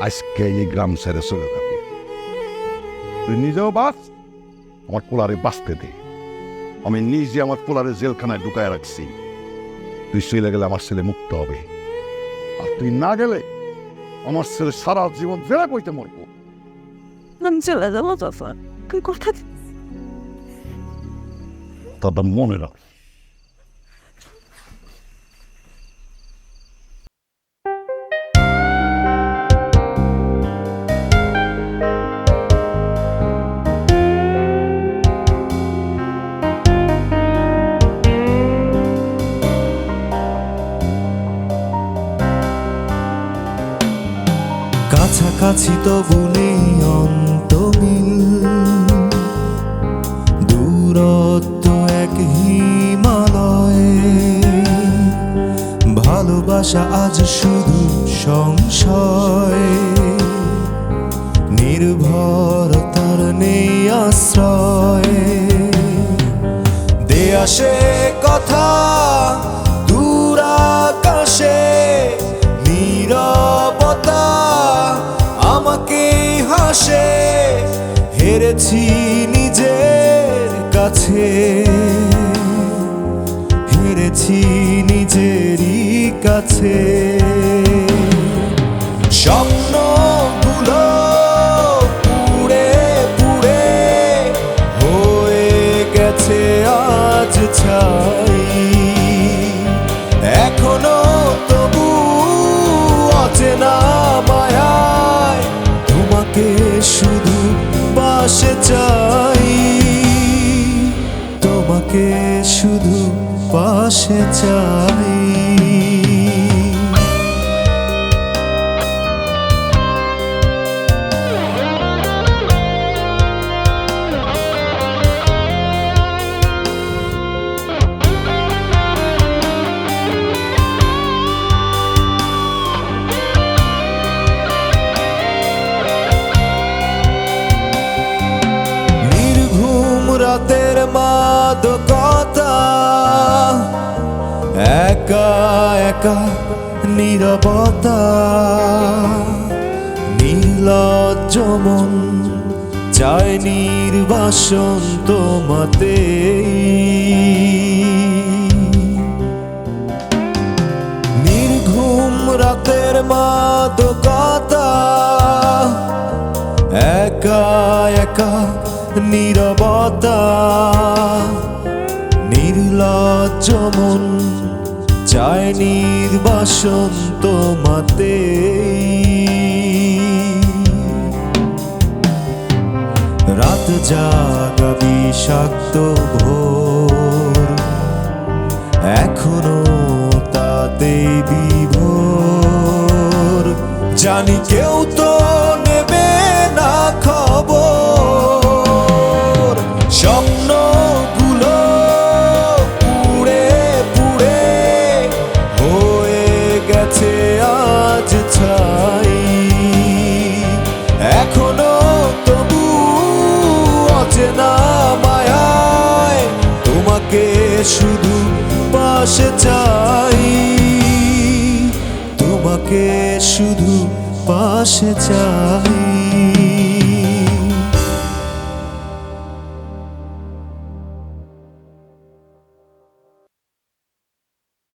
আজকে এই গ্রাম ছেড়ে চলে যাবি। তুই নিজেও বাস আমার পোলারে বাঁচতে দে। আমি নিজে আমার পোলারে জেলখানায় ঢুকায় রাখছি। তুই চলে গেলে আমার ছেলে মুক্ত হবে। আর তুই না গেলে আমার ছেলে সারা জীবন জেলা কইতে মরবো। আমি চলে যাব তখন। কথা তার মনে রাখ। কাছাকাছি তবু নেই অন্তমিল। দূরত্ব এক হিমালয়ে। ভালোবাসা আজ শুধু সংশয়। নির্ভরতার নেই আশ্রয়। দে আসে কথা হেরেছি নিজের কাছে। হেরেছি নিজেরই কাছে। স্বপ্নগুলো পুড়ে পুড়ে হয়ে গেছে আজ ছাই। পাশে চাই। তোমাকে শুধু পাশে চাই। রাতের মাদকতা একা একা, নীরবতা। নির্লজ্জ মন চায় নির্বাসন তোমাতে নির্ঘুম রাতের মাদকতা একা একা নীরবতা, নির্লজ্জ মন চায় নির্বাসন তোমাতে রাত জাগা বিষাক্ত ভোর, এখনও তাতেই বিভোর। জানি কেউ তো অচেনা মায়ায় তোমাকে শুধু পাশে চাই। তোমাকে শুধু পাশে চাই।